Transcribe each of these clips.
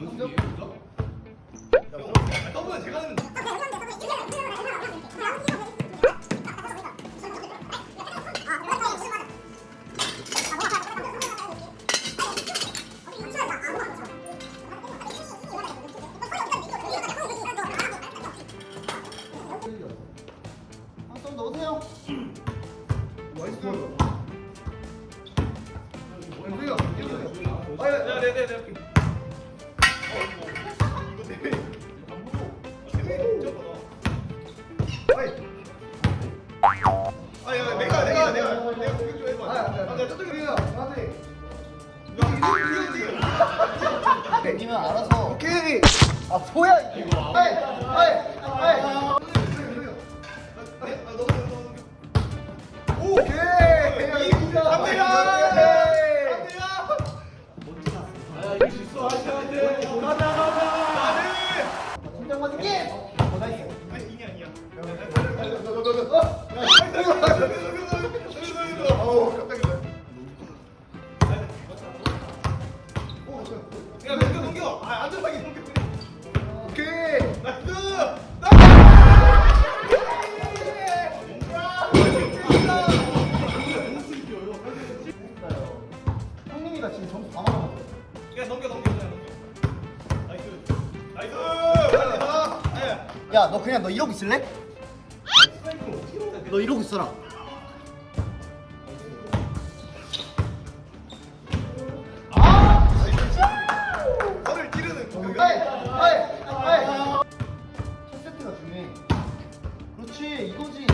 아, 네, 네, 네, 아이. 아, 야, 내가, 내가, 내가, 내가 공격 좀 해봐. 아, 내가 저쪽에 내가 나한테. 이거 이거 이거. 니면 알아서. 오케이. 아 뭐야 이거. 아이, 아이, 아이. 아. 오케이. 이구야. 안돼요. 안돼요. 아, 이길 수 있어. 하시한테. 가자, 가자. 야 너 그냥 너 이러고 있을래? 너 이러고 있어라. 허를 찌르는 공격. 첫 세트가 중요해. 그렇지 이거지.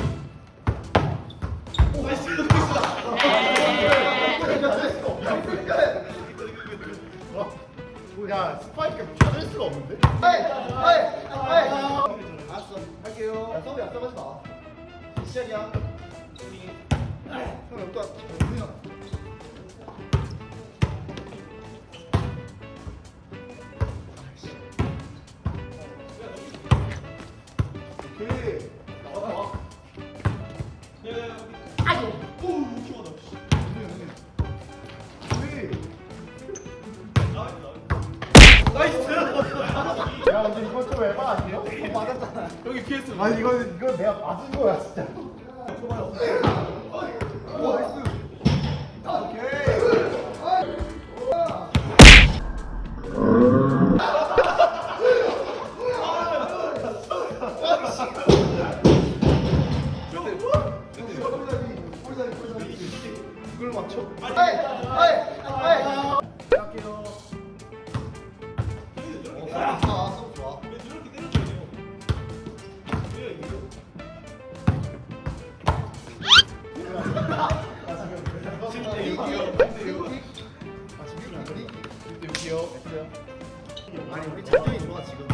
야 스파이크가 받을 수가 없는데? 알았어 할게요. 야 서비 앞서가지 마. 시작이야. 형 또. 오케이. 오, 웃기다. 나이스. 야 여기 PS. 아니 이건 이건 내가 맞은 거야 진짜. 오, 나이스. 오케이. 이걸 맞춰? 할게요. 아니 우리 작전이 좋아 지금.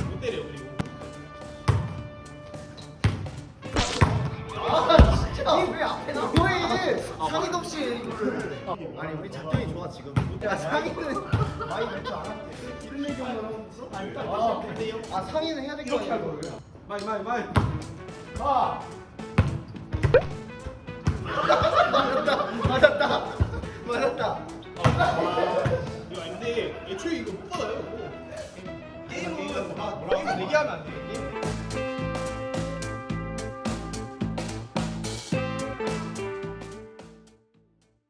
아 진짜 왜 앞에 나? 왜 상의도 없이 이거를? 아니 우리 작전이 좋아 지금. 야 상의는 많이 낼줄 알았지. 이런 하고 있어? 아니 아, 아 상의는 해야 될거 아니야. 마이 마이 마이. 가. 맞았다. 맞았다. 맞았다. 이거 아닌데 애초에 이거 못 받아요. 얘기하면 안 돼. 게임